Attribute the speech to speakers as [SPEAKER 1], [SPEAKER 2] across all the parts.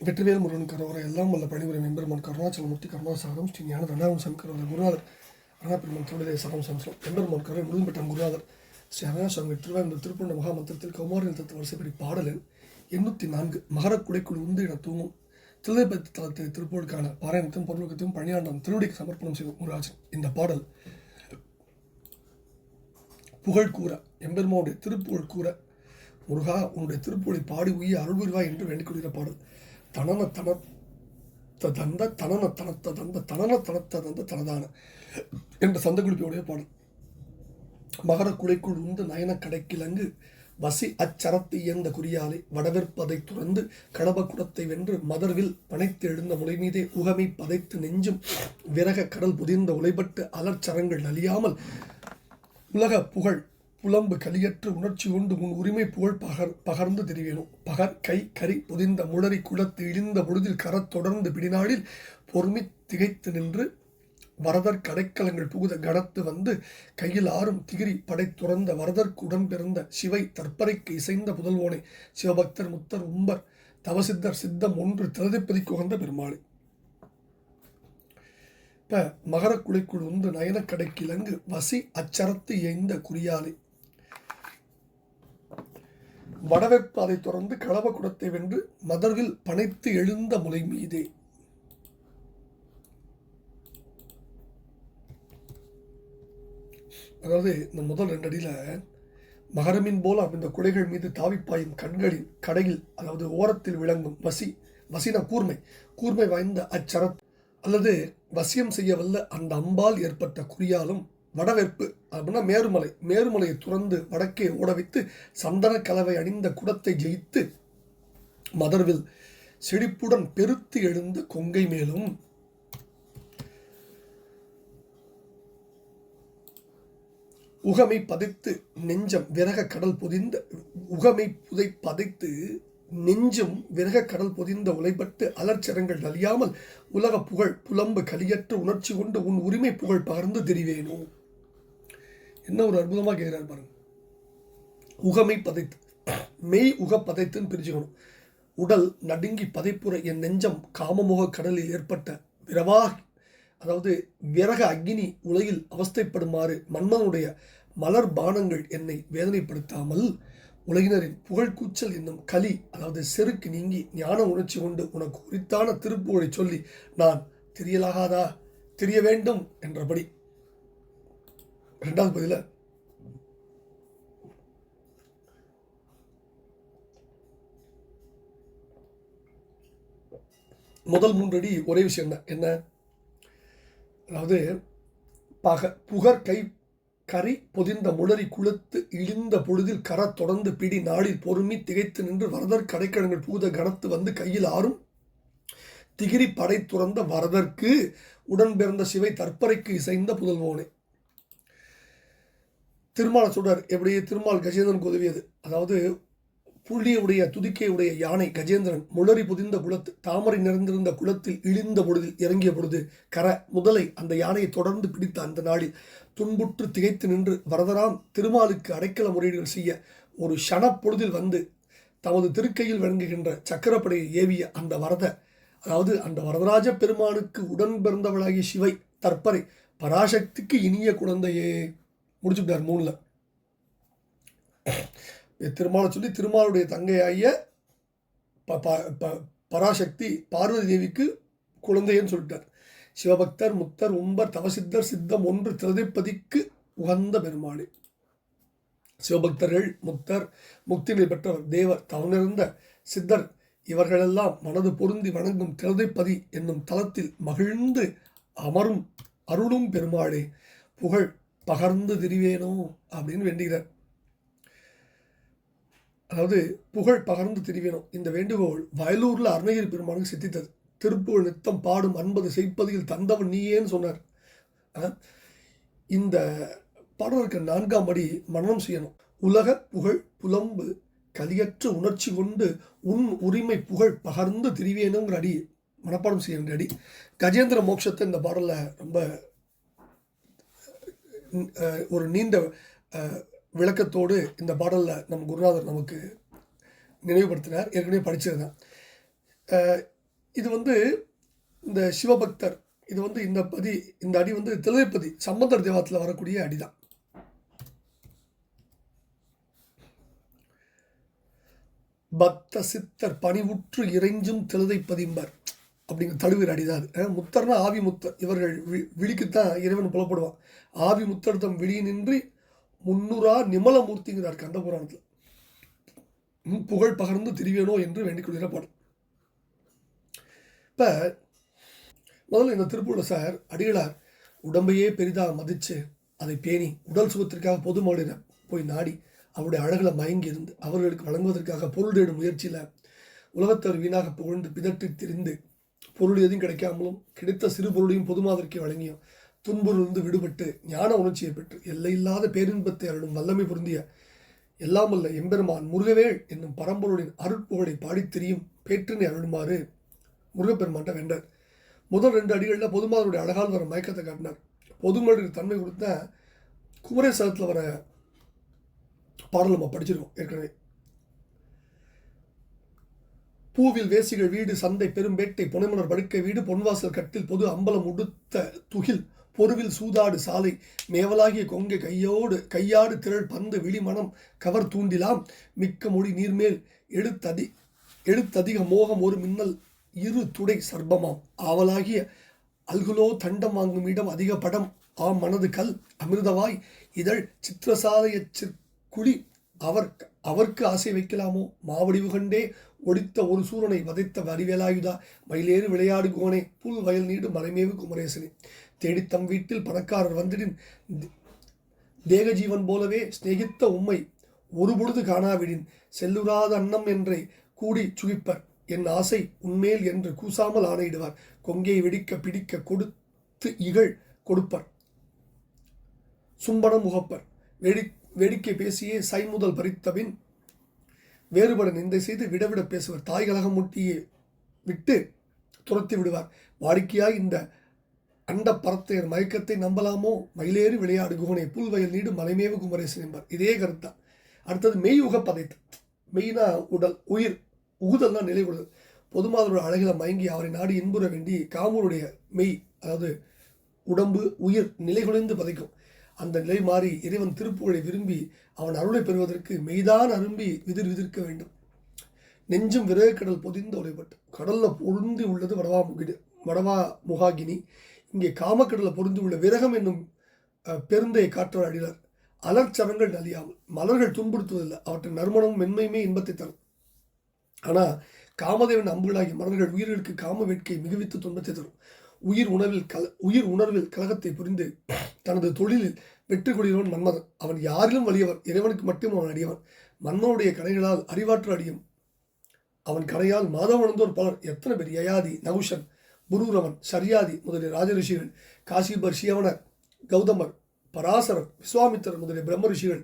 [SPEAKER 1] வெற்றிவேல் முருகன் கரோரை எல்லாம் வல்ல பணிபுரி எம்பெருமான் கருணாச்சலமூர்த்தி கருணாசாரம் ஸ்ரீ ஞான தண்டாரம் சங்கரோத குருநாதர் அருணாபெருமான் தொழிலை சரம் சம்சலம் எம்பெருமான் கரை முழும்பெற்றான் குருநாதர் ஸ்ரீ அருணாசாமி திருவாரூர் திருப்பூர்ண மகாமந்திரத்தில் கௌமாரி நிறுத்தத்து வரிசைப்படி பாடலில் எண்ணூற்றி நான்கு மகரக் குடைக்குள் உந்து என தூங்கும் திருதைப்பத்தி தளத்தை திருப்பூருக்கான பாராயணத்தையும் பொருளுக்கத்தையும் பணியாண்டம் திருவடிக்கு சமர்ப்பணம் செய்யும் முருகாஜன் இந்த பாடல் புகழ் கூற எம்பெருமாவுடைய திருப்புகழ் கூற முருகா உன்னுடைய திருப்புகழை பாடி உயிர் அருள்வருவாய் என்று வேண்டிக் கொள்கிற பாடல். தனன தனத்த தந்த தனன தனத்த தந்த தனன தனத்த தந்த தனதான என்ற சந்தகுடிப்பியுடைய பாடல் மகர குலைக்குள் உந்து நயன கடைக்கிழங்கு வசி அச்சரத்து இயந்த குறியாலை வடவிற்பதை துறந்து கடப குடத்தை வென்று மதர்வில் பனைத்து எழுந்த முளை மீதே உகமை பதைத்து நெஞ்சும் விறக கடல் புதிர்ந்த உலைபட்டு அலர்ச்சரங்கள் அழியாமல் உலக புகழ் புலம்பு கலியற்று உணர்ச்சி கொண்டு உன் உரிமை புகழ் பகர் பகர்ந்து தெரிவேணும் பகர் கை கரி புதிந்த முளரி குளத்து இழிந்த பொழுதில் கரத் தொடர்ந்து பிடிநாளில் பொறுமி திகைத்து நின்று வரதர் கடைக்கலங்கள் புகுத கடத்து வந்து கையில் ஆறும் திகிரி படை துறந்த வரதற்குடன் பிறந்த சிவை தற்பரைக்கு இசைந்த புதல்வோனை சிவபக்தர் முத்தர் உம்பர் தவசித்தர் சித்தம் ஒன்று திரதிப்பதிக்கு உகந்த பெருமாளை. இப்போ மகரக்குலைக்குள் உந்து நயனக்கடை கிழங்கு வசி அச்சரத்து எய்ந்த குறியாலை. வடவேற்பாதை தொடர்ந்து களவ குடத்தை வென்று மதர்வில் பனைத்து எழுந்த முலை மீதே. அதாவது இந்த முதல் ரெண்டடியில் மகரமின் போல இந்த குடைகள் மீது தாவிப்பாயும் கண்களில் கடையில் அதாவது ஓரத்தில் விளங்கும் வசி வசின கூர்மை கூர்மை வாய்ந்த அச்சரத் அல்லது வசியம் செய்ய வல்ல அந்த அம்பால் ஏற்பட்ட குறியாலும் வடவெற்பு அப்படின்னா மேருமலை. மேருமலையை துறந்து வடக்கே ஓட வைத்து சந்தன கலவை அணிந்த குடத்தை ஜெயித்து மதர்வில் செழிப்புடன் பெருத்து எழுந்த கொங்கை மேலும். உகமை பதைத்து நெஞ்சம் விறக கடல் பொதிந்த உகமை புதை பதைத்து நெஞ்சும் விறக கடல் பொதிந்த உலைப்பட்டு அலர்ச்சரங்கள் அழியாமல் உலக புகழ் புலம்பு கலியற்ற உணர்ச்சி கொண்டு உன் உரிமை புகழ் பகர்ந்து தெரிவேணும் என்ன ஒரு அற்புதமாக கேட்குறாரு பாருங்க. உகமை பதைத்து மெய் உக பதைத்துன்னு பிரிச்சுக்கணும். உடல் நடுங்கி பதைப்புற என் நெஞ்சம் காமமுக கடலில் ஏற்பட்ட விரவா அதாவது விறக அக்னி உலகில் அவஸ்தைப்படுமாறு மன்மனுடைய மலர் பானங்கள் என்னை வேதனைப்படுத்தாமல் உலகினரின் புகழ்கூச்சல் என்னும் கலி அதாவது செருக்கு நீங்கி ஞான உணர்ச்சி கொண்டு உனக்கு உரித்தான திருப்புகழை சொல்லி நான் தெரியலாகாதா? தெரிய வேண்டும் என்றபடி. ரெண்டாவது பதில. முதல் மூன்றடி ஒரே விஷயம் தான். என்ன? அதாவது பக புகர் கை கறி பொதிந்த முளரி குளத்து இழிந்த பொழுதில் கர தொடர்ந்து பிடி நாளில் பொறுமி திகைத்து நின்று வரதர் கடைக்கடங்கள் பூத கணத்து வந்து கையில் ஆறும். திகிரி படை துறந்த வரதற்கு உடன் பிறந்த சிவை தற்பரைக்கு இசைந்த புதல்வோனே. திருமால சுடர் எப்படி திருமால் கஜேந்திரனுக்கு உதவியது அதாவது புள்ளியுடைய துதிக்கையுடைய யானை கஜேந்திரன் முளறி புதிந்த குளத்து தாமரை நிறைந்திருந்த குளத்தில் இழிந்த பொழுதில் இறங்கிய பொழுது கர முதலை அந்த யானையை தொடர்ந்து பிடித்த அந்த நாளில் துன்புற்று திகைத்து நின்று வரதராம் திருமாலுக்கு அடைக்கல முறையீடுகள் செய்ய ஒரு ஷணப்பொழுதில் வந்து தமது திருக்கையில் விளங்குகின்ற சக்கரப்படையை ஏவிய அந்த வரத அதாவது அந்த வரதராஜ பெருமானுக்கு உடன் பிறந்தவளாகிய சிவை தற்பரை பராசக்திக்கு இனிய குழந்தையே. முடிச்சுட்டார் மூணில். திருமாலை சொல்லி திருமாலுடைய தங்கையாகிய ப ப பராசக்தி பார்வதி தேவிக்கு குழந்தைன்னு சொல்லிட்டார். சிவபக்தர் முத்தர் உம்பர் தவசித்தர் சித்தம் ஒன்று திருதிப்பதிக்கு உகந்த பெருமாளே. சிவபக்தர்கள் முத்தர் நிலை பெற்றவர் தேவர் தவனிருந்த சித்தர் இவர்களெல்லாம் மனது பொருந்தி வணங்கும் திருதைப்பதி என்னும் தலத்தில் மகிழ்ந்து அமரும் அருளும் பெருமாளே. புகழ் பகர்ந்து திரிவேனோ அப்படின்னு வேண்டுகிறார். அதாவது புகழ் பகர்ந்து திரிவேணும் இந்த வேண்டுகோள் வயலூரில் அருணகிரி பெருமானுக்கு சித்தித்தது. திருப்புகழ் நித்தம் பாடும் அன்பது செய்ப்பதில் தந்தவன் நீயேன்னு சொன்னார். இந்த பாடம் இருக்க நான்காம் அடி மனனம் செய்யணும். உலக புகழ் புலம்பு கலியற்ற உணர்ச்சி கொண்டு உன் உரிமை புகழ் பகர்ந்து திரிவேணுங்கிற அடி மனப்பாடம் செய்ய அடி. கஜேந்திர மோட்சத்தை இந்த பாடலில் ரொம்ப ஒரு நீண்ட விளக்கத்தோடு இந்த பாடலில் நம் குருநாதர் நமக்கு நினைவுபடுத்தினார். ஏற்கனவே படிச்சிருந்தேன். இது வந்து இந்த சிவபக்தர் இது வந்து இந்த பதி இந்த அடி வந்து திலதைப்பதி சம்பந்தர் தேவாரத்தில் வரக்கூடிய அடி தான் பக்த சித்தர் பணிவுற்று இறைஞ்சும் திலதை பதிம்பர். அப்படிங்கிற தழுவிற அடிதான் அது. முத்தர்னா ஆவி முத்தர். இவர்கள் வி- விழிக்குத்தான் இறைவன் புலப்படுவான். ஆவி முத்தர் தம் முன்னூறா முன்னுரா நிமலமூர்த்திங்கிறார் கந்த புராணத்தில் புகழ் பகர்ந்து திரிவேனோ என்று வேண்டிக் கொள்கிற பாடல். இப்போ முதல்ல இந்த திருப்பூரில் சார் அடிகளார் உடம்பையே பெரிதாக மதித்து அதை பேணி உடல் சுகத்திற்காக பொது போய் நாடி அவருடைய அழகில் மயங்கி இருந்து அவர்களுக்கு வழங்குவதற்காக பொருள் தேடும் முயற்சியில் உலகத்தவர் வீணாக புகழ்ந்து பிதற்றி திரிந்து பொருள் எதுவும் கிடைக்காமலும் கிடைத்த சிறு பொருளையும் பொதுமாதற்கு வழங்கியும் துன்புறிலிருந்து விடுபட்டு ஞான உணர்ச்சியை பெற்று எல்லையில்லாத பேரின்பத்தை அருளும் வல்லமை பொருந்திய எல்லாமல்ல எம்பெருமான் முருகவேள் என்னும் பரம்பொருளின் அருட்புகழை பாடித் திரியும் பேற்றினை அருளுமாறு முருகப்பெருமான்ட்ட வென்றார் முதல் ரெண்டு அடிகளில் பொதுமாதருடைய அழகால் வர மயக்கத்தை காட்டினார். பொதுமகளிர் தன்மை கொடுத்த குமரேசலத்தில் வர பாடல் நம்ம படிச்சிருக்கோம் ஏற்கனவே. பூவில் வேசிகள் வீடு சந்தை பெரும்பேட்டை புனைமலர் படுக்கை வீடு பொன்வாசல் கட்டில் பொது அம்பலம் உடுத்த துகில் பொருவில் சூதாடு சாலை மேவலாகிய கொங்கை கையோடு கையாடு திரள் பந்து விழிமணம் கவர் தூண்டிலாம் மிக்க மொழி நீர்மேல் எடுத்ததி எடுத்ததிக மோகம் ஒரு மின்னல் இரு துடை சர்பமாம் ஆவலாகிய அல்குலோ தண்டம் வாங்கும் இடம் அதிக படம் ஆம் மனது கல் அமிர்தவாய் இதழ் சித்திரசாலைய குழி அவர் அவர்க்கு ஆசை வைக்கலாமோ? மாவடிவு கண்டே ஒடித்த ஒரு சூரனை வதைத்த வரிவேலாயுதா மயிலேறு விளையாடு கோனே புல் வயல் நீடு மலைமேவு குமரேசனே. தேடித் தம் வீட்டில் பணக்காரர் வந்திடின். தேகஜீவன் தேக ஜீவன் போலவே சிநேகித்த உம்மை ஒரு பொழுது காணாவிடின். செல்லுராத அன்னம் என்றே கூடி சுகிப்பர். என் ஆசை உன்மேல் என்று கூசாமல் ஆணையிடுவார். கொங்கை வெடிக்க பிடிக்க கொடுத்து இகழ் கொடுப்பர். சும்பனம் முகப்பர். வெடி வேடிக்கை பேசியே சைமுதல் பறித்தபின் வேறுபட நிந்தை செய்து விடவிட பேசுவர். தாய் கலகம் முட்டியை விட்டு துரத்தி விடுவார். வாடிக்கையாய் இந்த அண்ட பரத்தையர் மயக்கத்தை நம்பலாமோ? மயிலேறி விளையாடு குகனை. புல்வயல் நீடு மலைமேவு குமரேசன் என்பார். இதே கருத்தான் அடுத்தது மெய் உக பதைத்து. மெய்னா உடல் உயிர் உகுதல் தான் நிலை கொள்ளுதல் பொதுமாதரோட அழகில மயங்கி அவரை நாடி இன்புற வேண்டி காமூருடைய மெய் அதாவது உடம்பு உயிர் நிலை குலைந்து பதைக்கும். அந்த நிலை மாறி இறைவன் திருப்புகழை விரும்பி அவன் அருளை பெறுவதற்கு மெய்தான் அரும்பி விதிர் விதிர்க்க வேண்டும். நெஞ்சும் விறகு கடல் பொதிந்து கடலில் பொருந்தி உள்ளது வடவா முகிடு வடவா முகாகினி. இங்கே காமக்கடலில் பொருந்தி உள்ள விரகம் என்னும் பெருந்தை பெருந்தையை காற்றவர் அடினார் அலர்ச்சரங்கள் நலியாமல் மலர்கள் துன்புறுத்துவதில்லை அவற்றின் நறுமணமும் மென்மையுமே இன்பத்தை தரும். ஆனால் காமதேவன் அம்புகளாகிய மலர்கள் உயிர்களுக்கு காம வேட்கை மிகுவித்து துன்பத்தை தரும். உயிர் உணர்வில் கல உயிர் உணர்வில் கலகத்தை புரிந்து தனது தொழிலில் வெற்றி கொள்கிறவன் மன்மதன். அவன் யாரிலும் வலியவன் இறைவனுக்கு மட்டும் அவன் அடியவன். மன்மனுடைய கடைகளால் அறிவாற்று அடியும். அவன் கடையால் மாதவனந்தோர் பலர் எத்தனை பேர்? யயாதி நகுஷன் புரூரவன் சரியாதி முதலிய ராஜரிஷிகள் காசிபர் சியவனர் கௌதமர் பராசரர் விஸ்வாமித்திரர் முதலிய பிரம்ம ரிஷிகள்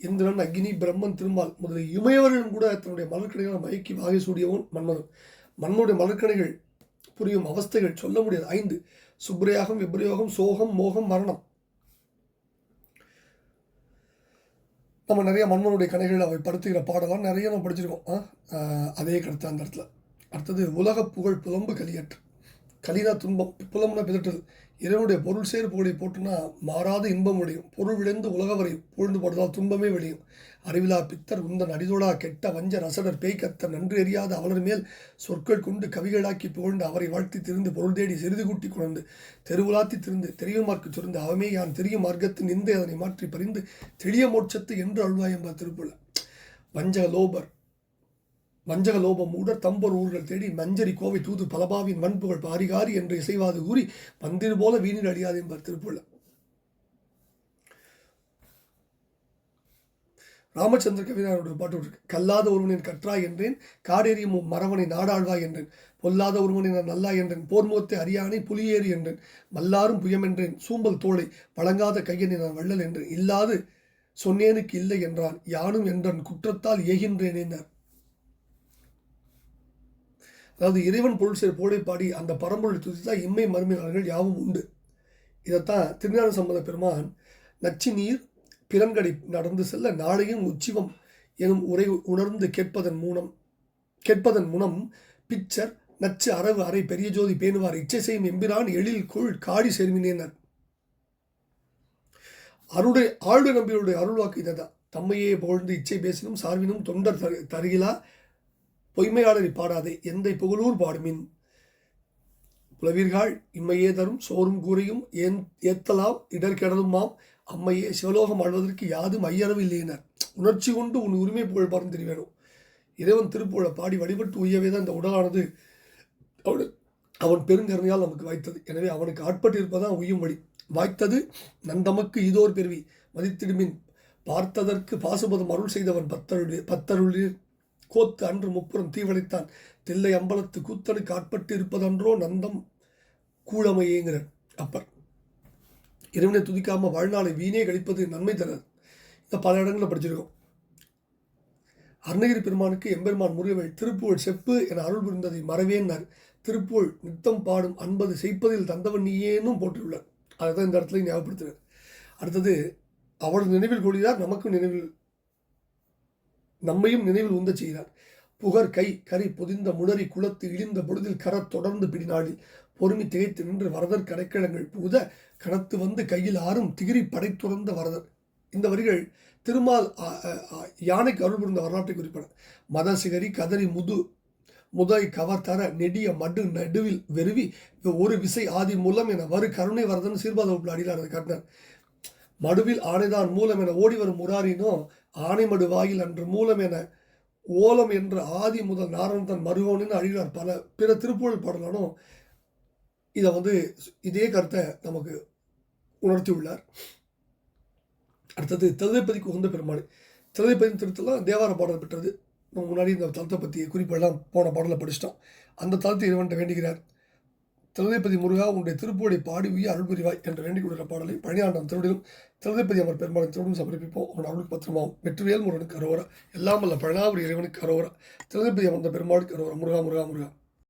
[SPEAKER 1] இந்திரன் அக்னி பிரம்மன் திருமால் முதலிய இமயவர்களும் கூட தன்னுடைய மலர்கணைகளால் மயக்கி வாகை சூடியவன் மன்மதன். மன்னனுடைய மலர்கணைகள் புரியும் அவஸ்தைகள் சொல்ல முடியாது. ஐந்து சுப்ரயாகம் விப்ரயோகம் சோகம் மோகம் மரணம். நம்ம நிறைய மன்மனுடைய கணைகள் அவை படுத்துகிற பாடலாம் நிறைய நம்ம படிச்சிருக்கோம். அதே கருத்து அந்த இடத்துல. அடுத்தது உலக புகழ் புலம்பு கலியற்று கலினா துன்பம் புலமுன பிதட்டல் இறைவனுடைய பொருள் சேர் புகழை போட்டுனா மாறாத இன்பம் உடையும் பொருள் விளைந்து உலக வரை புகழ்ந்து போடுறதால் துன்பமே விளையும். அறிவிலா பித்தர் உந்தன் அடிதோடா கெட்ட வஞ்ச ரசடர் பேய் நன்று நன்றி அறியாத அவளர் மேல் சொற்கள் கொண்டு கவிகளாக்கி புகழ்ந்து அவரை வாழ்த்தி திருந்து பொருள் தேடி சிறிது கூட்டி கொண்டு தெருவுலாத்தி திருந்து தெரியுமார்க்கு சொருந்து அவமே யான் தெரியும் மார்க்கத்தின் நிந்தை அதனை மாற்றி பறிந்து தெளிய மோட்சத்து என்று அழுவாய் என்பார் திருப்புள்ள வஞ்ச லோபர் வஞ்சக லோபம் மூடர் தம்பர் ஊர்கள் தேடி மஞ்சரி கோவை தூது பலபாவின் வன்புகள் பாரிகாரி என்று இசைவாது கூறி பந்திரு போல வீணில் அடியாது என்பார் திருப்புள்ள. ராமச்சந்திர கவிஞரோட பாட்டு இருக்கு. கல்லாத ஒருவனின் கற்றாய் என்றேன் காடேறியும் மரவனை நாடாழ்வாய் என்றேன் பொல்லாத ஒருவனை நான் நல்லா என்றேன் போர்முகத்தை அறியானை புலியேறி என்றேன் மல்லாரும் புயம் என்றேன் சூம்பல் தோளை வழங்காத கையனை நான் வள்ளல் என்றேன் இல்லாது சொன்னேனுக்கு இல்லை என்றான் யானும் என்றன் குற்றத்தால் ஏகின்றேனேனார். அதாவது இறைவன் பொருள் சேர் போடை பாடி அந்த பரம்பொருளை துதித்தா இம்மை மருமையாளர்கள் யாவும் உண்டு. இதைத்தான் திருஞான சம்பந்த பெருமான் நச்சு நீர் பிறன்கடை நடந்து செல்ல நாளையும் உச்சிவம் எனும் உரை உணர்ந்து கேட்பதன் மூலம் கேட்பதன் மூலம் பிச்சர் நச்சு அரவு அறை பெரிய ஜோதி பேணுவார். இச்சை செய்யும் எம்பிரான் எழில் கொள் காடி சேர்மினேனர். அருடைய ஆழ்வு நம்பியுடைய அருள்வாக்கு இதுதான். தம்மையே புகழ்ந்து இச்சை பேசினும் சார்பினும் தொண்டர் தரு தருகிலா பொய்மையாளரை பாடாதே எந்தை புகழூர் பாடுமின். புலவீர்கள் இம்மையே தரும் சோறும் கூரையும் ஏன் ஏத்தலாம் இடர்கெடலுமாம் அம்மையே சிவலோகம் ஆழ்வதற்கு யாதும் ஐயரவு இல்லையினர். உணர்ச்சி கொண்டு உன் உரிமை புகழ் பார்த்து தெரிய வேணும் இறைவன் திருப்புகழை பாடி வழிபட்டு உய்யவே தான் இந்த உடலானது அவன் அவன் பெருங்கருணையால் நமக்கு வாய்த்தது. எனவே அவனுக்கு ஆட்பட்டு இருப்பதான் உய்யும் வழி. வாய்த்தது நந்தமக்கு இதோர் பெருவி. மதித்திடுமின். பார்த்ததற்கு பாசுபதம் அருள் செய்தவன் பத்தருள் பத்தருளில் கோத்து அன்று முப்புறம் தீவளித்தான். தில்லை அம்பலத்து கூத்தனுக்கு ஆட்பட்டு இருப்பதன்றோ நந்தம் கூழமையேங்கிறார் அப்பர். இறைவனை துதிக்காமல் வாழ்நாளை வீணே கழிப்பது நன்மை தராது. இந்த பல இடங்களில் படிச்சிருக்கோம். அருணகிரி பெருமானுக்கு எம்பெருமான் முருகவேல் திருப்புகழ் செப்பு என அருள் புரிந்ததை மறவேன்னார். திருப்புகழ் நித்தம் பாடும் அன்பது செய்ப்பதில் தந்தவன் நீயேனும் போட்டுள்ளார் அதை தான் இந்த இடத்துல ஞாபகப்படுத்துகிறார் அடுத்தது அவள் நினைவில் கொள்கிறார் நமக்கும் நினைவில் நம்மையும் நினைவில் உந்தச் செய்கிறார் புகர் கை கரி பொதிந்த முடரி குளத்து இழிந்த பொழுதில் கரத் தொடர்ந்து பிடிநாளில் பொறுமி திகைத்து நின்று வரதர் கடைக்கிழங்கள் புகுத கணத்து வந்து கையில் ஆறும் திகிரி படை துறந்த வரதர். இந்த வரிகள் திருமால் யானைக்கு அருள் புரிந்த வரலாற்றை குறிப்பிட மதசிகரி கதறி முது முதல் கவர்த்தர நெடிய மடு நடுவில் வெறுவி ஒரு விசை ஆதி மூலம் என வரு கருணை வரதன் சீர்பாத வகுப்பில் அடியிலார் அதை காட்டினார். மடுவில் ஆணைதான் மூலம் என ஓடி வரும் முராரினோ ஆனைமடு வாயில் அன்று மூலம் என ஓலம் என்ற ஆதி முதல் நாரணம் தன் மருகோனின் அழிகிறார் பல பிற திருப்புகழ் பாடலானும் இதை வந்து இதே கருத்தை நமக்கு உணர்த்தி உள்ளார் அடுத்தது திருதைப்பதிக்கு உகந்த பெருமாள். திருதைப்பதி திருத்தலாம் தேவார பாடல் பெற்றது. நம்ம முன்னாடி இந்த தலத்தை பற்றி குறிப்பெல்லாம் போன பாடலை படிச்சிட்டோம். அந்த தளத்தை இறைவன்ட்ட வேண்டுகிறார். திருதைப்பதி முருகா உன்னுடைய திருப்புவடை பாடி உய அருள் புரிவாய் என்ற வேண்டிக் கொள்கிற பாடலை பணியாண்டம் திருவிடிலும் திருதைப்பதி அமர் பெருமாள் திருவிடும் சமர்ப்பிப்போம். அவன் அவளுக்கு பத்திரமாவும் வெற்றிவேல் முருகனுக்கு அரோரா எல்லாம் அல்ல பழனாவூர் இறைவனுக்கு அரோரா திருதைப்பதி அமர்ந்த பெருமாளுக்கு அரோரா முருகா முருகா முருகா.